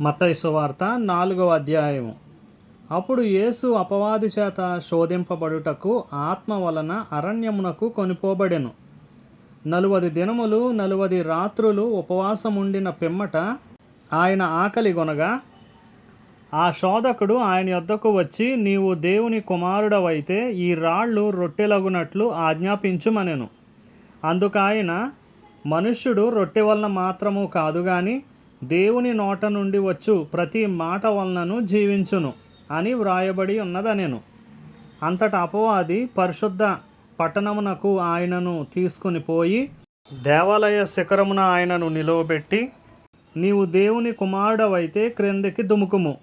మత్తైసు వార్త నాలుగవ అధ్యాయము. అప్పుడు యేసు అపవాది చేత శోధింపబడుటకు ఆత్మ వలన అరణ్యమునకు కొనిపోబడెను. నలువది దినములు నలువది రాత్రులు ఉపవాసముండిన పిమ్మట ఆయన ఆకలి గొనగా ఆ శోధకుడు ఆయన యొద్దకు వచ్చి నీవు దేవుని కుమారుడవైతే ఈ రాళ్ళు రొట్టెలగునట్లు ఆజ్ఞాపించుమనెను. అందుకాయన మనుష్యుడు రొట్టె వలన మాత్రము కాదు కానీ దేవుని నోట నుండి వచ్చు ప్రతి మాట వలనను జీవించును అని వ్రాయబడి ఉన్నదనెను. అంతట అపవాది పరిశుద్ధ పట్టణమునకు ఆయనను తీసుకుని పోయి దేవాలయ శిఖరమున ఆయనను నిలువబెట్టి నీవు దేవుని కుమారుడవైతే క్రిందికి దుముకుము.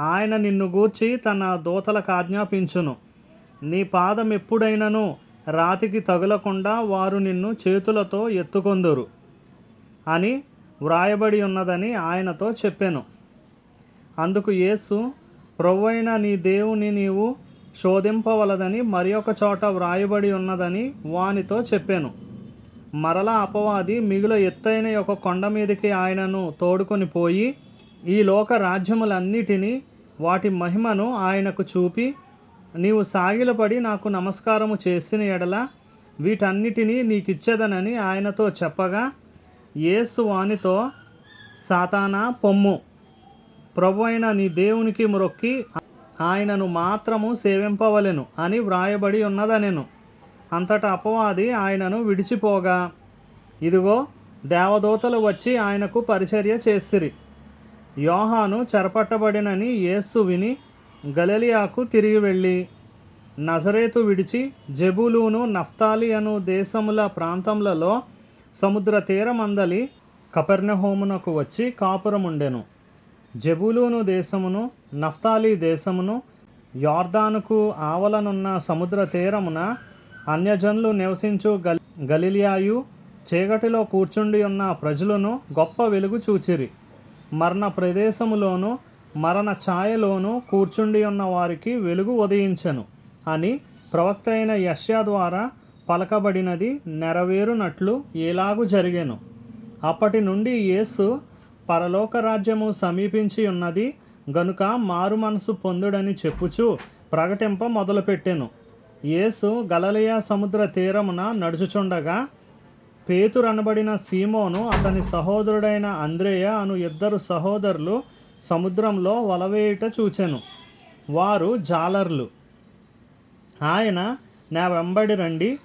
ఆయన నిన్ను గూర్చి తన దూతలకు ఆజ్ఞాపించును. నీ పాదం ఎప్పుడైనను రాతికి తగులకుండా వారు నిన్ను చేతులతో ఎత్తుకొందురు అని వ్రాయబడి ఉన్నదని ఆయనతో చెప్పాను. అందుకు యేసు ప్రవ్వైన నీ దేవుని నీవు శోధింపవలదని మరి ఒక చోట వ్రాయబడి ఉన్నదని వానితో చెప్పాను. మరలా అపవాది మిగుల ఎత్తైన ఒక కొండ మీదకి ఆయనను తోడుకొని పోయి ఈ లోక రాజ్యములన్నిటినీ వాటి మహిమను ఆయనకు చూపి నీవు సాగిలపడి నాకు నమస్కారము చేసిన ఎడల వీటన్నిటినీ నీకిచ్చేదనని ఆయనతో చెప్పగా యేసు వానితో సాతానా పొమ్ము. ప్రభు అయిన నీ దేవునికి మొక్కి ఆయనను మాత్రము సేవింపవలెను అని వ్రాయబడి ఉన్నదనెను. అంతటా అపవాది ఆయనను విడిచిపోగా ఇదిగో దేవదూతలు వచ్చి ఆయనకు పరిచర్య చేసిరి. యోహాను చెరపట్టబడినని యేసు విని గలలియాకు తిరిగి వెళ్ళి నజరేతు విడిచి జబులూను నఫ్తాలి అను దేశముల ప్రాంతములలో సముద్ర తీరమందలి కపెర్నహోమునకు వచ్చి కాపురముండెను. జబులూను దేశమును నఫ్తాలి దేశమును యార్దానుకు ఆవలనున్న సముద్ర తీరమున అన్యజనులు నివసించు గలి గలిలియాయు చీకటిలో కూర్చుండి ఉన్న ప్రజలను గొప్ప వెలుగు చూచిరి. మరణ ప్రదేశములోను మరణ ఛాయలోను కూర్చుండి ఉన్న వారికి వెలుగు ఉదయించెను అని ప్రవక్త అయిన యష్యా ద్వారా పలకబడినది నెరవేరునట్లు ఎలాగు జరిగేను. అప్పటి నుండి యేసు పరలోక రాజ్యము సమీపించి ఉన్నది గనుక మారు మనసు పొందుడని చెప్పుచు ప్రకటింప మొదలుపెట్టెను. యేసు గలలియా సముద్ర తీరమున నడుచుచుండగా పేతురనబడిన సీమోను అతని సహోదరుడైన అంద్రేయ అను ఇద్దరు సహోదరులు సముద్రంలో వలవేయుట చూచెను. వారు జాలర్లు. ఆయన నా వెంబడి రండి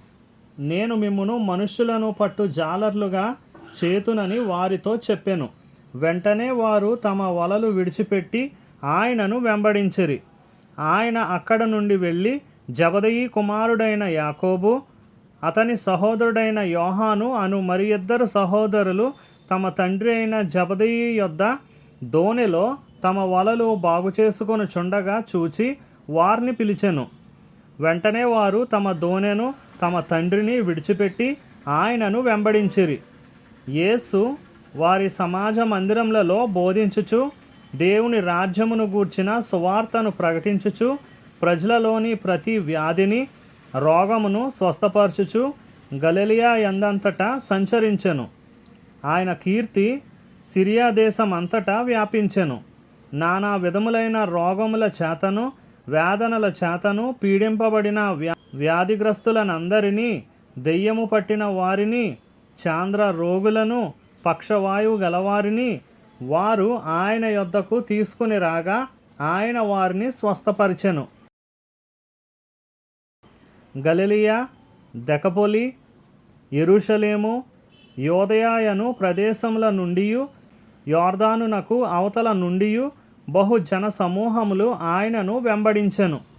నేను మిమ్మును మనుష్యులను పట్టు జాలర్లుగా చేతునని వారితో చెప్పాను. వెంటనే వారు తమ వలలు విడిచిపెట్టి ఆయనను వెంబడించిరి. ఆయన అక్కడ నుండి వెళ్ళి జబదయి కుమారుడైన యాకోబు అతని సహోదరుడైన యోహాను అను మరి ఇద్దరు సహోదరులు తమ తండ్రి అయిన జబదయి యొద్ద దోణిలో తమ వలలు బాగు చేసుకొని చుండగా చూచి వారిని పిలిచెను. వెంటనే వారు తమ దోణెను తమ తండ్రిని విడిచిపెట్టి ఆయనను వెంబడించిరి. యేసు వారి సమాజ మందిరములలో బోధించుచు దేవుని రాజ్యమును గూర్చిన సువార్తను ప్రకటించుచు ప్రజలలోని ప్రతి వ్యాధిని రోగమును స్వస్థపరచుచు గలలియా ఎందంతటా సంచరించెను. ఆయన కీర్తి సిరియా దేశం అంతటా వ్యాపించెను. నానా విధములైన రోగముల చేతను వేదనల చేతను పీడింపబడిన వ్యా వ్యాధిగ్రస్తులనందరినీ దెయ్యము పట్టిన వారిని చాంద్ర రోగులను పక్షవాయువు గలవారిని వారు ఆయన యొద్దకు తీసుకుని రాగా ఆయన వారిని స్వస్థపరిచెను. గలిలియా దెకపోలి ఎరుషలేము యోదయాయను ప్రదేశముల నుండి యోర్దానునకు అవతల నుండి బహు జన సమూహములు ఆయనను వెంబడించెను.